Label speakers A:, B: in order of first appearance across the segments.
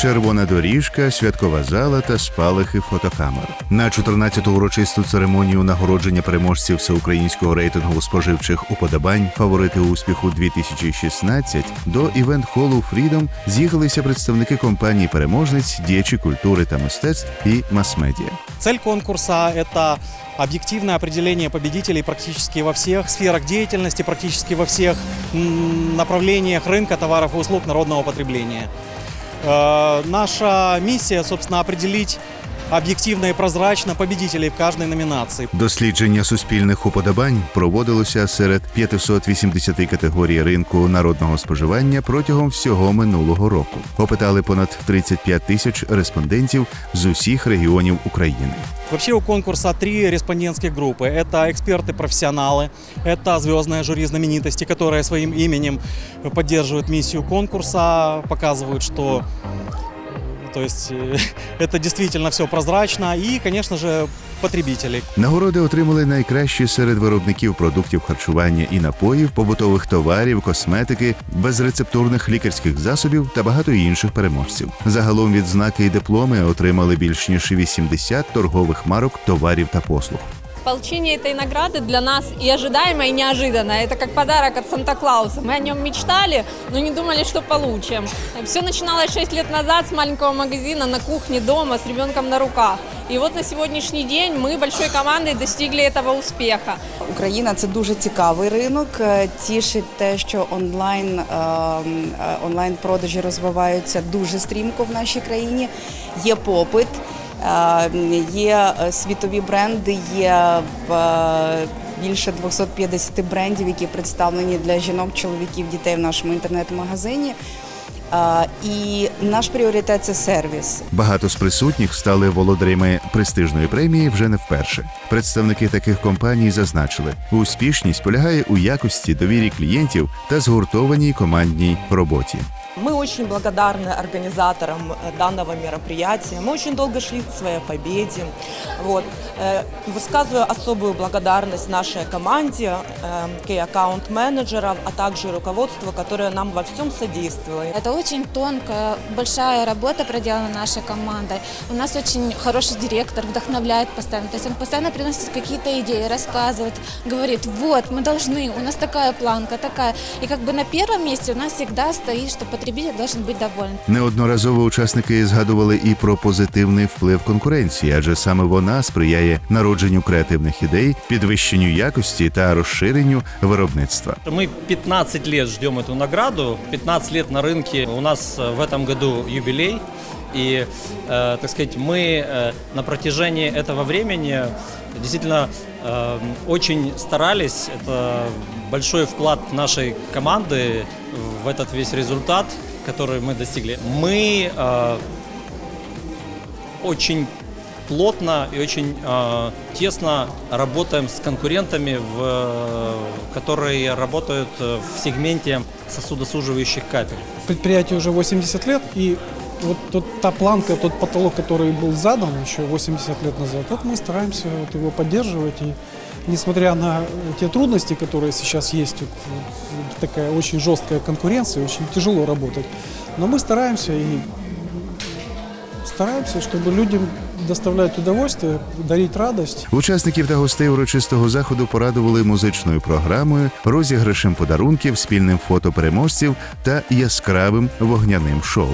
A: червона доріжка, святкова зала та спалахи фотокамер. На 14-ту урочисту церемонію нагородження переможців всеукраїнського рейтингу споживчих уподобань фаворити успіху 2016 до івент-холу Freedom з'їхалися представники компанії переможниць, діячі культури та мистецтв і мас-медіа.
B: Цель конкурса – это объективное определение победителей практически во всех сферах деятельности, практически во всех м, направлениях рынка товаров и услуг народного потребления. Э, Наша миссия, собственно, определить объективно и прозрачно победителей в каждой номинации.
A: Дослідження суспільних уподобань проводилося серед 580 категорій ринку народного споживання протягом всього минулого року. Опитали понад 35 тисяч респондентів з усіх регіонів України.
B: Вообще у конкурса три респондентских группы. Это эксперты-профессионалы, это звездные жюри знаменитости, которые своим именем поддерживают миссию конкурса, показывают, что то есть э, это действительно все прозрачно. і, конечно же, потребителі.
A: Нагороди отримали найкращі серед виробників продуктів харчування і напоїв, побутових товарів, косметики, безрецептурних лікарських засобів та багато інших переможців. Загалом відзнаки і дипломи отримали більш ніж 80 торгових марок товарів та послуг.
C: Получение этой награды для нас и ожидаемо, и неожиданно. Это как подарок от Санта-Клауса. Мы о нем мечтали, но не думали, что получим. Все начиналось 6 лет назад с маленького магазина на кухне дома с ребенком на руках. И вот на сегодняшний день мы большой командой достигли этого успеха.
D: Україна це дуже цікавий ринок. Е, Тішить те, що онлайн, е, е, онлайн продажі розвиваються дуже стрімко в нашій країні. Є попит, е, Є е, світові бренди, є е, більше 250 брендів, які представлені для жінок, чоловіків, дітей в нашому інтернет-магазині. Е, І наш пріоритет це сервіс.
A: Багато з присутніх стали володарями престижної премії вже не вперше. Представники таких компаній зазначили, успішність полягає у якості довірі клієнтів та згуртованій командній роботі.
E: Мы очень благодарны организаторам э, данного мероприятия. Мы очень долго шли к своей победе. Вот. Э, Высказываю особую благодарность нашей команде, э, кей-аккаунт-менеджерам, а также руководству, которое нам во всем содействовало.
F: Это очень тонкая, большая работа проделана нашей командой. У нас очень хороший директор, вдохновляет постоянно. То есть он постоянно приносит какие-то идеи, рассказывает, говорит, вот, мы должны, у нас такая планка, такая. И как бы на первом месте у нас всегда стоит, что потребитель должен быть доволен.
A: Неодноразово учасники згадували і про позитивний вплив конкуренції, адже саме вона сприяє народженню креативних ідей, підвищенню якості та розширенню виробництва.
G: Мы 15 лет ждем эту награду, 15 лет на рынке. У нас э, в этом году юбилей. И, э, так сказать, мы э, на протяжении этого времени действительно э, очень старались. Это большой вклад нашей команды в этот весь результат, который мы достигли. Мы э, очень плотно и очень э, тесно работаем с конкурентами, в, которые работают э, в сегменте сосудосуживающих капель.
H: предприятию уже 80 лет, и вот тот, та планка, тот потолок, который был задан еще 80 лет назад, вот мы стараемся вот его поддерживать. И несмотря на те трудности, которые сейчас есть, вот такая очень жесткая конкуренция, очень тяжело работать, но мы стараемся и стараемся, чтобы людям доставлять удовольствие, дарить радость.
A: Учасників та гостей урочистого заходу порадували музичною програмою, розіграшем подарунків, спільним фото переможців та яскравим вогняним шоу.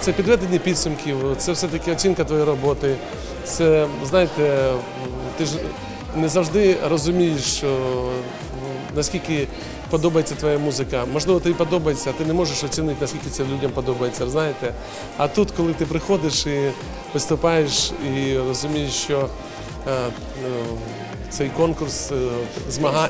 I: Це підведення підсумків, це все-таки оцінка твоєї роботи. Це, знаєте, ти ж не завжди розумієш, що, наскільки подобається твоя музика. Можливо, тобі подобається, а ти не можеш оцінити, наскільки це людям подобається, знаєте. А тут, коли ти приходиш і виступаєш і розумієш, що е, е, цей конкурс е, змагання.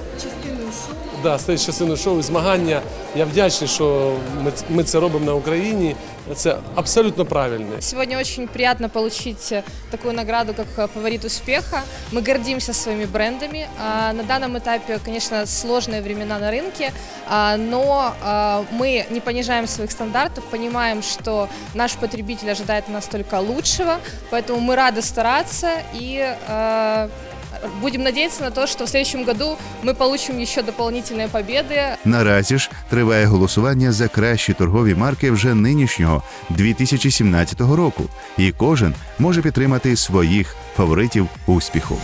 I: Да, стає частиною шоу і змагання. Я вдячний, що ми, ми це робимо на Україні. Це абсолютно правильно.
C: Сегодня очень приятно получить э, такую награду, как э, фаворит успеха. Мы гордимся своими брендами. А, На данном этапе, конечно, сложные времена на рынке, а, но а, мы не понижаем своих стандартов, понимаем, что наш потребитель ожидает от нас только лучшего, поэтому мы рады стараться и а,
J: будем надеяться на то, что в следующем году мы получим еще дополнительные победы.
A: Наразі ж триває голосування за кращі торгові марки вже нинішнього 2017 року, і кожен може підтримати своїх фаворитів успіху.